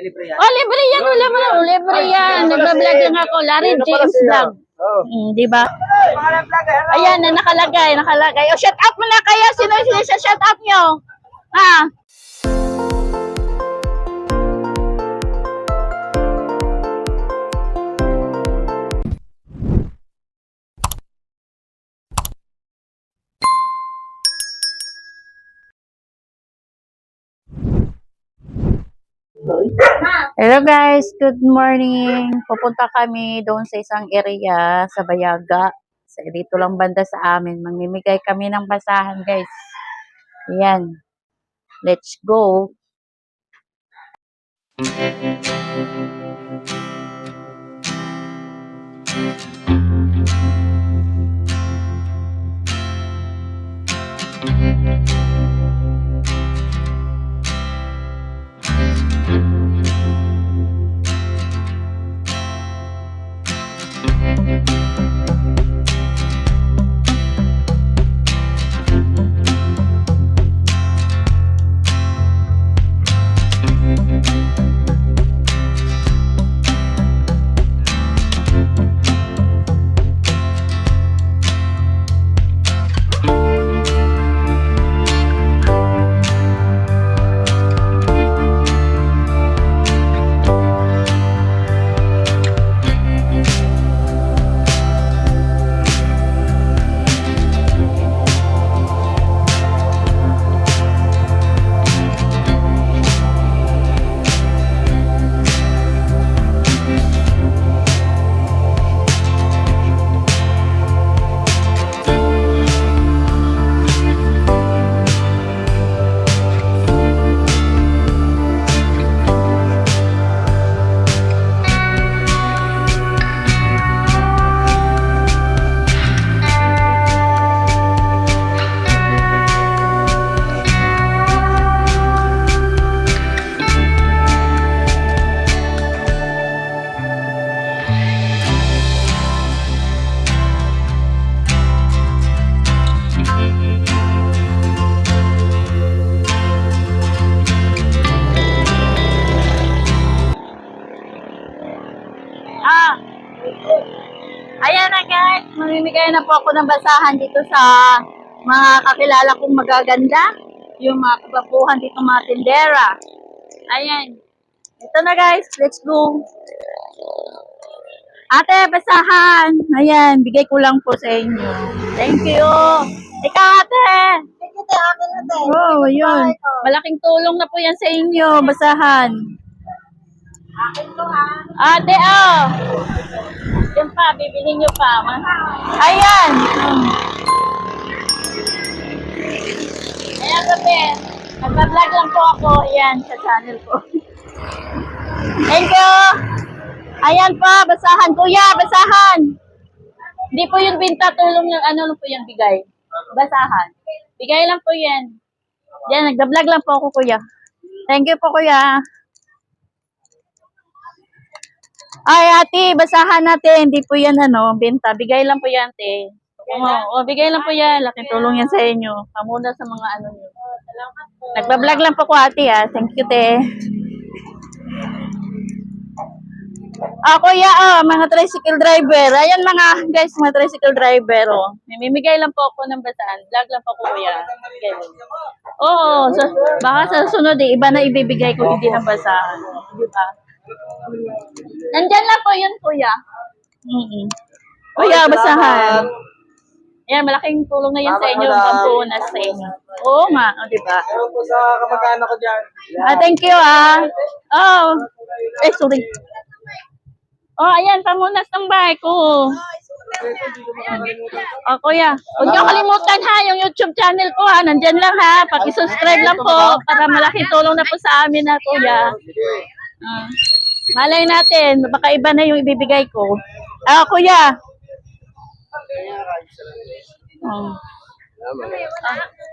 Ay, libre yan. Oh, libre yan, wala mo lang. Libre yan. Nagbablog lang ako. Larry James Vlog. Oh. Mm, di ba? Ayan, na nakalagay, nakalagay. O, shut up mo na kaya. Sino sino sa shut up nyo? Ha? Hello guys, good morning. Pupunta kami doon sa isang area sa Bayaga. Sa dito lang banda sa amin. Mamimigay kami ng basahan guys. Ayan. Let's go. Ah. Ayan na guys, mamimigay na po ako ng basahan dito sa mga kakilala kong magaganda. Yung mga kababuhan dito mga tindera. Ayan. Ito na guys, let's go. Ate, basahan. Ayan, bigay ko lang po sa inyo. Thank you. Ikaw ate. Oh, yun. Malaking tulong na po yan sa inyo, basahan. Ate, oh. Yan pa, bibilhin nyo pa. Ma- Ayan. Ayan, gabi. Nagpa-vlog lang po ako. Ayan, sa channel ko. Thank you. Ayan pa, basahan. Kuya, basahan. Hindi po yung binta, tulong yung ano lang po yung bigay. Basahan. Bigay lang po yan. Yan, nagda-vlog lang po ako, kuya. Thank you po, kuya. Ay, ate, basahan natin. Hindi po yan, ano, binta. Bigay lang po yan, ate. Oo, oh, bigay lang po yan. Laking tulong yan sa inyo. Kamuna sa mga ano nyo. Nagba-vlog lang po ko, ate, ah. Thank you, te. Ah, kuya, ah, mga tricycle driver. Ayan mga, guys, mga tricycle driver, oh. Mimimigay lang po ako ng basahan. Vlog lang po kuya. Lang. Oo, so, baka sa sunod, eh, iba na ibibigay ko, hindi ng basahan. Di ba? Nandyan lang po yun, kuya. Mm Kuya, basahan. Ayan, malaking tulong na yan sa inyo, pampunas sa inyo. Oo nga, o, di ba? Meron po sa kamag-anak ko dyan. Ah, thank you, ah. Oh. Eh, sorry. Oh, ayan, pamunas ng bahay ko. Oh, kuya. Huwag niyo kalimutan ha, yung YouTube channel ko ha. Nandyan lang ha. Paki-subscribe lang po para malaking tulong na po sa amin na kuya. Ah. Malay natin, baka iba na yung ibibigay ko. Ah, kuya. Oh.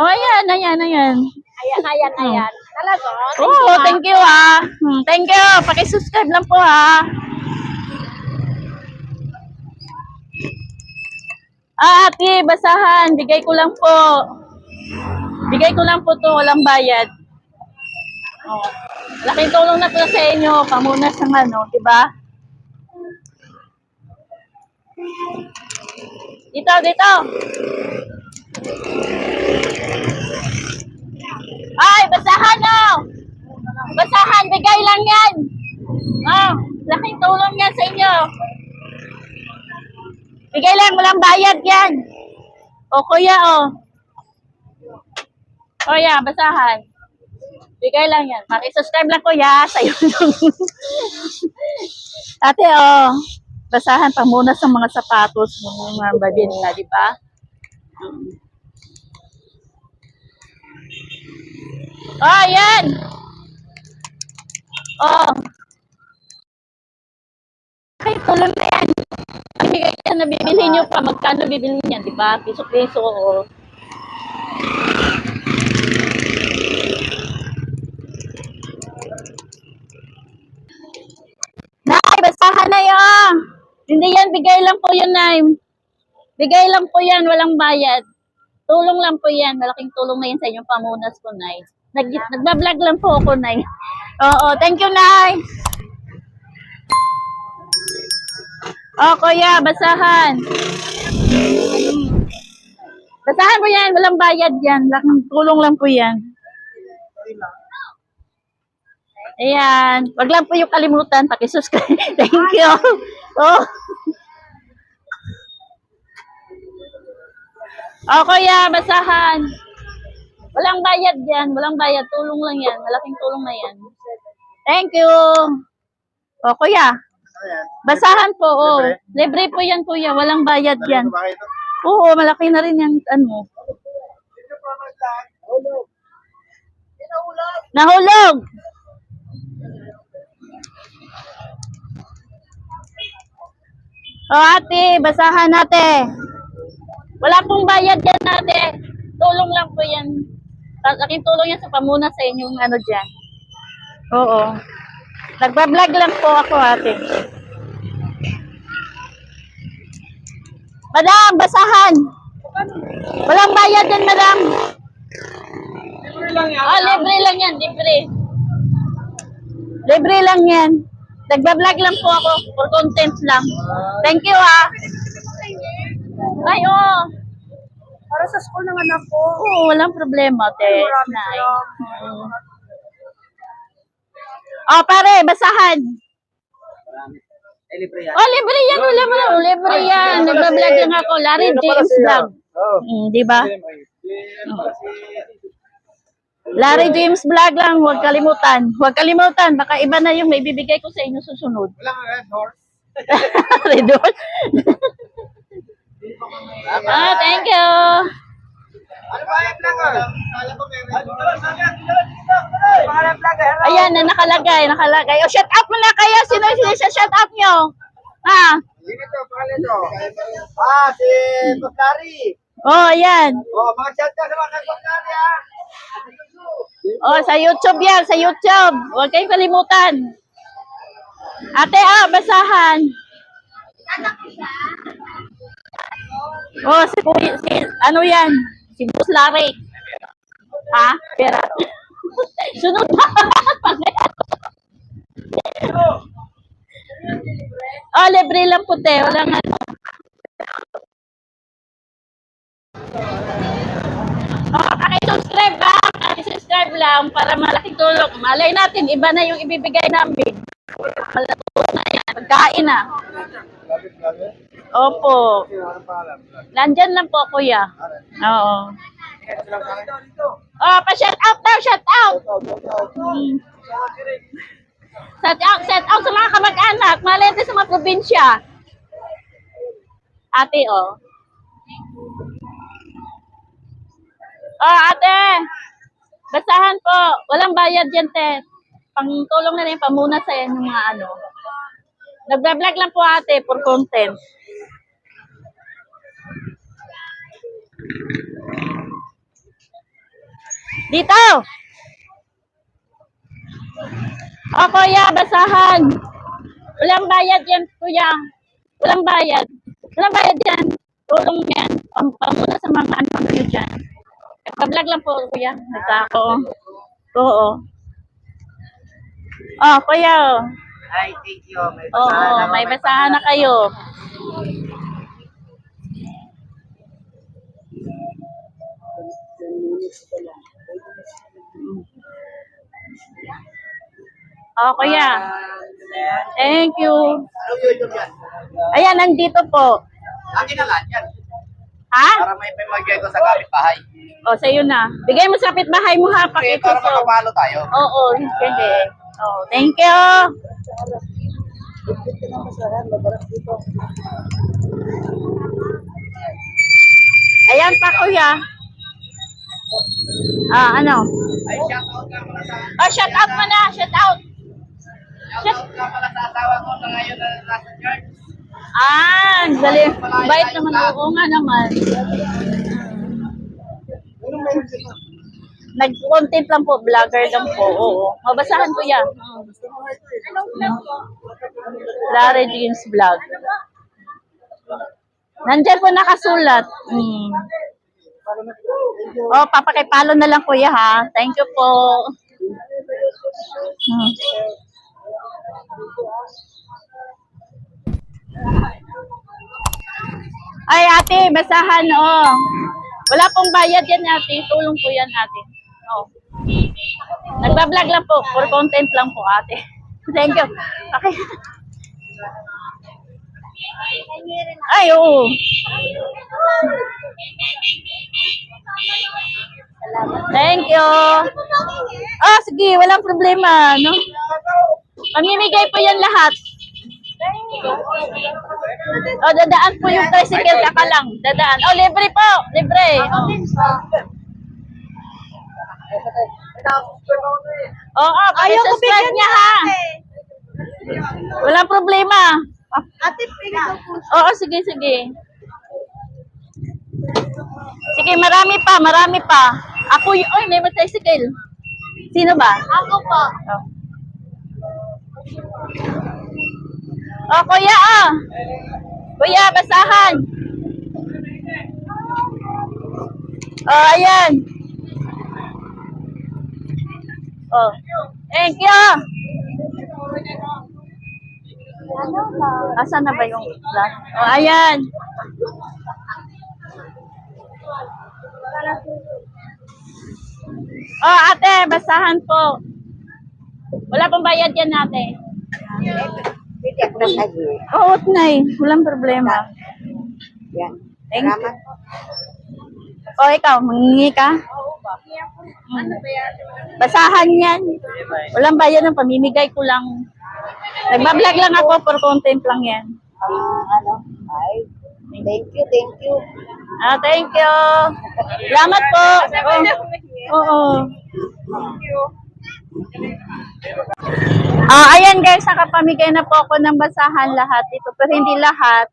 Oh, ayan, ayan, ayan. Ayan, ayan, ayan. Talaga? Oo, thank you ah. Hmm, Thank you. Paki-subscribe lang po ha. Ah, ate, basahan. Bigay ko lang po. Bigay ko lang po to, walang bayad. Oh. Laking tulong na po sa inyo, pamunas ng ano, di ba? Dito, dito. Ay, basahan na! Basahan, bigay lang yan. Ah, laking tulong yan sa inyo. Bigay lang, walang bayad yan. O, kuya, o. Kuya, basahan. Bigay lang yan. Maki-subscribe lang, kuya. Sa'yo lang. Ate, o. Basahan pa muna sa mga sapatos mo, mga babin na, di ba? Oh, yan! Oh. Ay, tulong na yan. Yan na bibili nyo pa. Magkano bibili niyan, di ba? Piso-piso. Oh. Nay, basahan na yan. Hindi yan, bigay lang po Nay. Bigay lang po yan, walang bayad. Tulong lang po yan. Malaking tulong na yan sa inyong pamunas ko, Nay. Nag nagbablog lang po ako, Nay. Oo, thank you, Nay. Oh, kuya, basahan. Basahan mo yan, walang bayad yan. Laking tulong lang po yan. Ayan. Wag lang po yung kalimutan, pakisubscribe. Thank you. Oh. Oh, kuya, basahan. Walang bayad yan. Walang bayad. Tulong lang yan. Malaking tulong na yan. Thank you. Oh, kuya. Basahan po, oh. Libre po yan, kuya. Walang bayad yan. Oo, malaki na rin yan. Ano? Nahulog. O ate, basahan natin. Wala pong bayad yan ate. Tulong lang po yan. Laking tulong yan sa pamuna sa inyong ano dyan. Oo. Nagbablog lang po ako ate. Madam, basahan. Walang bayad yan, madam. Libre lang yan. Oh, libre lang yan, libre. Libre lang yan. Nagbablog lang po ako for content lang. Thank you, ha. Ay, oo. Para sa school ng anak ko. Oo, walang problema, te. Maraming Nay. salamat. Oh, pare, basahan. Eh, libre yan. Oh, libre yan. Wala mo lang. Libre yan. Nagbablog lang ako. Larry James Vlog. Oo. Mm, di ba? Pala si... Larry James Vlog lang. Huwag kalimutan. Huwag kalimutan. Baka iba na yung may bibigay ko sa inyo susunod. Wala red horse. Redon. ah, thank you. Yung. Ayan na nakalagay, nakalagay. O, shout out mo na kayo. Sino sino sa shout out nyo? Ha? Sino to? Pangalan to? Ah, si Bukari. Oh, ayan. Oh, mga shout out sa mga Bukari ha. Oh, sa YouTube yan, sa YouTube. Huwag kayong kalimutan. Ate, ah, basahan. Oh, si, si ano yan? Si Boss Larry. Ha? Pera. Sunod na. oh, libre lang po, te. Walang ano. Oh, pakisubscribe ba? Pakisubscribe lang para malaking tulong. Malay natin, iba na yung ibibigay namin. Malaking na yan. Pagkain na. Opo. Nandyan lang po, kuya. Oo. Oh, pa-shout out daw, shout out. Hmm. Shout out, shout out sa mga kamag-anak. Malay natin sa mga probinsya. Ate, oh. Oh, ate. Basahan po. Walang bayad yan, te. Pangtulong na rin pamuna sa yung mga ano. Nagbablog lang po ate for content. Dito! O, kuya, basahan. Walang bayad yan, kuya. Walang bayad. Walang bayad yan. Tulong yan. Pam pamuna sa mga ano nyo dyan. Nagpa-vlog lang po, kuya. Nagka ako. Oo. Oh, kuya. oh. Ay, thank you. May Oo, basahan ako, may basahan na kayo. Oh, kuya. Thank you. Ano YouTube yan? Ayan, nandito po. Akin na lahat yan. Ha? Para may pamagay ko sa kapitbahay. O, sa'yo na. Bigay mo sa kapitbahay mo ha, Kasi para makapalo tayo. Oo, hindi. Oh, thank you. Ayan pa, kuya. Ah, ano? Ay, shout out nga pala sa... Oh, shout out mo na. Shout out. Shout out pala sa asawa ko na ngayon na nasa church. Ah, dali. Bait naman. Oo nga naman. Nag-content lang po. Vlogger lang po. Oo. Mabasahan ko yan. Larry Jeans Vlog. Nandyan po nakasulat. Hmm. Oh, papakipalo na lang kuya ha. Thank you po. Hmm. Ay, ate, basahan, oh. Wala pong bayad yan, ate. Tulong po yan, ate. Oh. Nagbablog lang po. For content lang po, ate. Thank you. Okay. Ay, oo. Thank you. Ah, sige, walang problema, no? Pamimigay po yan lahat. O, dadaan po yung tricycle, kaka lang. Dadaan. O, libre po. Libre. O. Oo, oh, subscribe niya ha. Walang problema. Ate, pwede po. Oo, sige, sige. Sige, marami pa, marami pa. Ako yung, oy, may tricycle. Sino ba? Ako po. Oh. Oh, kuya, ah. Kuya, basahan. Oh, ayan. Oh. Thank you. Asan na ba yung glass? Oh, ayan. Oh, ate, basahan po. Wala pong bayad yan, ate. Oo, Nay. Walang problema. Yan. Thank you. O, ikaw, mangingi ka? Hmm. Basahan yan. Walang bayad ng pamimigay ko lang. Nagbablog lang ako for content lang yan. Ah, ano? Ay, thank you, thank you. Ah, thank you. Salamat po. Oo. Oo. Ah, ayan guys, nakapamigay na po ako ng basahan lahat ito, pero hindi lahat.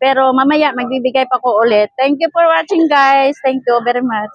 Pero mamaya magbibigay pa ko ulit. Thank you for watching guys. Thank you very much.